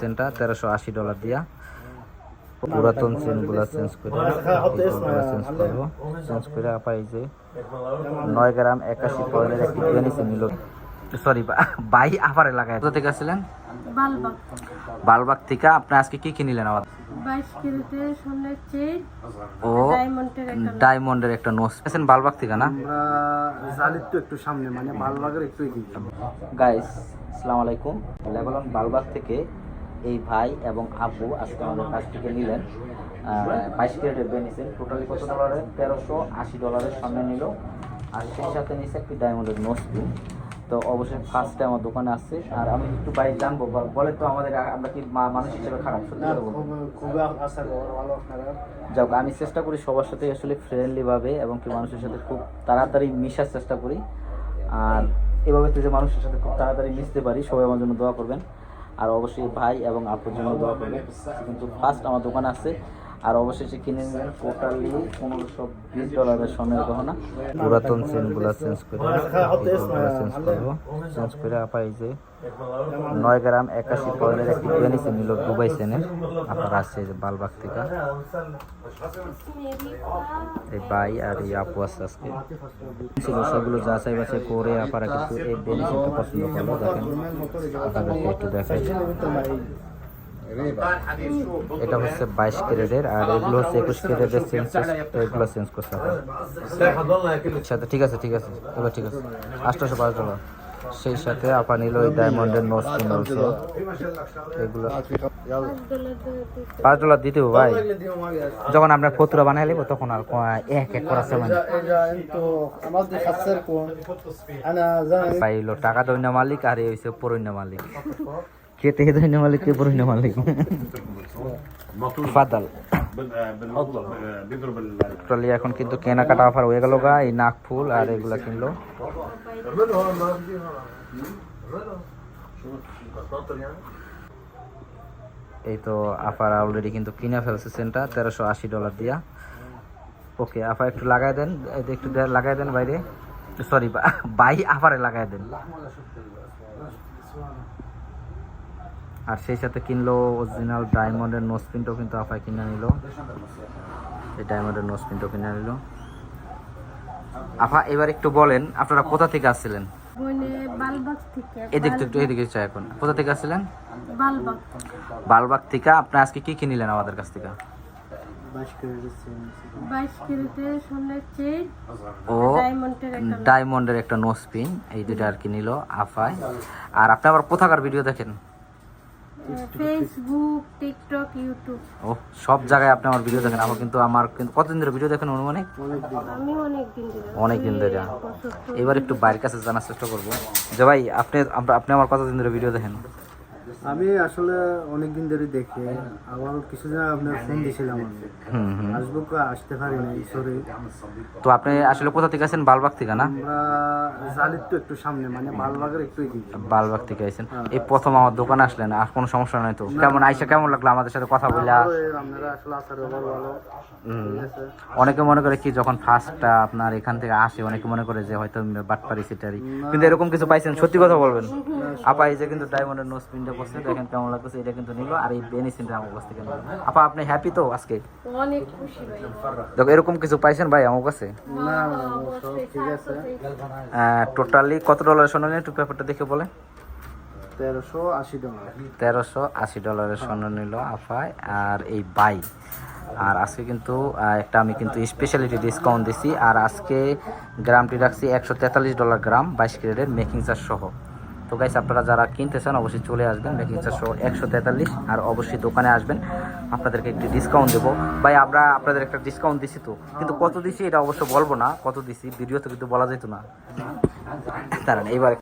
চেনটা তেরোশো আশি ডলার দিয়া। পুরাতন চেনগুলো চেঞ্জ করে চেঞ্জ করব। চেঞ্জ করে আপা এই যে নয় গ্রাম একাশি পয়েন্টের একটি বেনিসে নিল। সরি বাই আবার এলাকায় কোথা থেকে আসছিলেন? বালবাগ। থেকে। আপনি আজকে কি কি নিলেন আবার ও ডায়মন্ডের একটা নোস আছেন বালবাগ থেকে না? জালির একটু সামনে মানে মালবাগের একটু গাইস আসসালামু আলাইকুম। লেবানন বালবাগ থেকে এই ভাই এবং আপু আজকে আমাদের কাছ থেকে নিলেন। বাইশ ক্যারেটের বেনিসেন টোটালি কত ডলারের তেরোশো আশি ডলারের সামনে নিল। আর সেই সাথে নিয়েছে একটি ডায়মন্ডের নসপিন তো অবশ্যই ফার্স্টে আমার দোকানে আসছে। আর আমি একটু বাইরে জানব। বলে তো আমাদের আমরা কি মা- মানুষ হিসেবে খারাপ? সত্যি কথা বলব। যাক আমি চেষ্টা করি সবার সাথে আসলে ফ্রেন্ডলি ভাবে এবং কি মানুষের সাথে খুব তাড়াতাড়ি মিশার চেষ্টা করি। আর এভাবে তো যে মানুষের সাথে খুব তাড়াতাড়ি মিশতে পারি সবাই আমার জন্য দোয়া করবেন। আর অবশ্যই ভাই এবং আপুর জন্য দোয়া করবেন। কিন্তু ফার্স্ট আমার দোকান আছে। আর অবশেষে কিনে নেবেন টোটালি পনেরোশো বিশ ডলারের স্বর্ণের গহনা। পুরাতন চেনগুলো চেঞ্জ করে চেঞ্জ করব। চেঞ্জ করে আপা এই যে নয় গ্রাম একাশি পয়েন্টের একটি বেনিসে নিল দুবাই সেনের আপনার আসছে যে বালবাগ থেকে। এই বাই আর এই আপু আছে আজকে। ছিল সেগুলো যাচাই বাছাই করে আপনারা কিন্তু এই বেনিফিটটা পছন্দ করল। দেখেন আপনাদেরকে একটু দেখাই। এটা হচ্ছে বাইশ ক্যারেটের, আর এগুলো হচ্ছে একুশ ক্যারেটের চেঞ্জ তো এগুলো চেঞ্জ করছে আচ্ছা ঠিক আছে ঠিক আছে, এবার ঠিক আছে। আটশোশো পাঁচ ডলার। সেই সাথে আপা নিল ওই ডায়মন্ডের নোট কিনে এগুলো পাঁচ ডলার দিতে ভাই। যখন আমরা ফতুরা বানাই লিব তখন আর এক এক করা সময় পাইলো টাকা দৈন্য মালিক, আর এই হয়েছে পরৈন্য মালিক। কে থেকে দৈন্য মালিক কে পরৈন্য মালিক ফাদাল بيضرب ال টোটালি এখন কিন্তু কেনাকাটা অফার হয়ে গেল গা এই নাক ফুল আর এগুলা কিনলো এই তো আফার অলরেডি কিন্তু কিনে ফেলছে সেন্টার তেরোশো আশি ডলার দিয়া ওকে আফা একটু লাগাই দেন এই যে একটু দে- লাগাই দেন বাইরে সরি বাই আফারে লাগাই দেন আর সেই সাথে কিনলো অরিজিনাল ডায়মন্ডের নোসপিনটাও কিন্তু আফায় কিনে নিল। এই ডায়মন্ডের নোসপিনটাও কিনে নিল। আফা এবার একটু বলেন আপনারা কোথা থেকে আসছিলেন? একটু এখন। কোথা থেকে বালবাগ। আপনি আজকে আমাদের কাছ থেকে? ও ডায়মন্ডের একটা এই দুটা আর কি নিল আর আপনি আবার কোথাকার ভিডিও দেখেন? ফেসবুক টিকটক ইউটিউব ও সব জায়গায় আপনি আমার ভিডিও দেখেন। আমার কিন্তু আমার কিন্তু কতদিন ধরে ভিডিও দেখেন অনুমানে আমি অনেক দিন ধরে অনেক দিন ধরে এবার একটু বাইরের কাছে জানার চেষ্টা করব। যে ভাই আপনি আপনি আমার কতদিন ধরে ভিডিও দেখেন? আমি আসলে অনেক দিন ধরে দেখি আবার কিছুদিন আপনার ফোন দিয়েছিলাম আমি। আসব আসতে পারি নাই সরি তো আপনি আসলে কোথা থেকে আছেন? বালবাগ থেকে না? আমরা জালির তো একটু সামনে মানে মালবাগের একটু এদিকে। বালবাগ থেকে আছেন এই প্রথম আমার দোকানে আসলেন আর কোনো সমস্যা নাই তো? কেমন আইসা কেমন লাগল আমাদের সাথে কথা বলে আপনারা আসলে আসার ভালো। অনেকে মনে করে কি যখন ফার্স্টটা আপনার এখান থেকে আসে অনেকে মনে করে যে হয়তো বাটপারি সিটারি কিন্তু এরকম কিছু পাইছেন? সত্যি কথা বলবেন। আপা এই যে কিন্তু ডায়মন্ডের নোজ প্রিন্টটা করছে। দেখেন কেমন লাগতেছে এটা কিন্তু নিল আর এই বেনিসিনটা আমার কাছ থেকে নিল। আপা আপনি হ্যাপি তো আজকে? অনেক খুশি ভাই। দেখো এরকম কিছু পাইছেন ভাই আমার কাছে? না সব ঠিক আছে। টোটালি কত ডলার স্বর্ণ নিয়ে একটু পেপারটা দেখে বলে তেরোশো আশি ডলার তেরোশো আশি ডলারের স্বর্ণ নিল আফায় আর এই বাই। আর আজকে কিন্তু একটা আমি কিন্তু স্পেশালিটি ডিসকাউন্ট দিছি। আর আজকে গ্রামটি রাখছি একশো তেতাল্লিশ ডলার গ্রাম বাইশ ক্রেডের মেকিং চার্জ সহ। তো গাইস আপনারা যারা কিনতে চান, অবশ্যই চলে আসবেন। ব্যাকিং চারশো একশো তেতাল্লিশ। আর অবশ্যই দোকানে আসবেন। আপনাদেরকে একটি ডিসকাউন্ট দেবো। ভাই, আমরা আপনাদের একটা ডিসকাউন্ট দিছি তো। কিন্তু কত দিছি, এটা অবশ্য বলব না। কত দিছি? ভিডিওতে কিন্তু বলা যেত না। দাঁড়ান, এইবার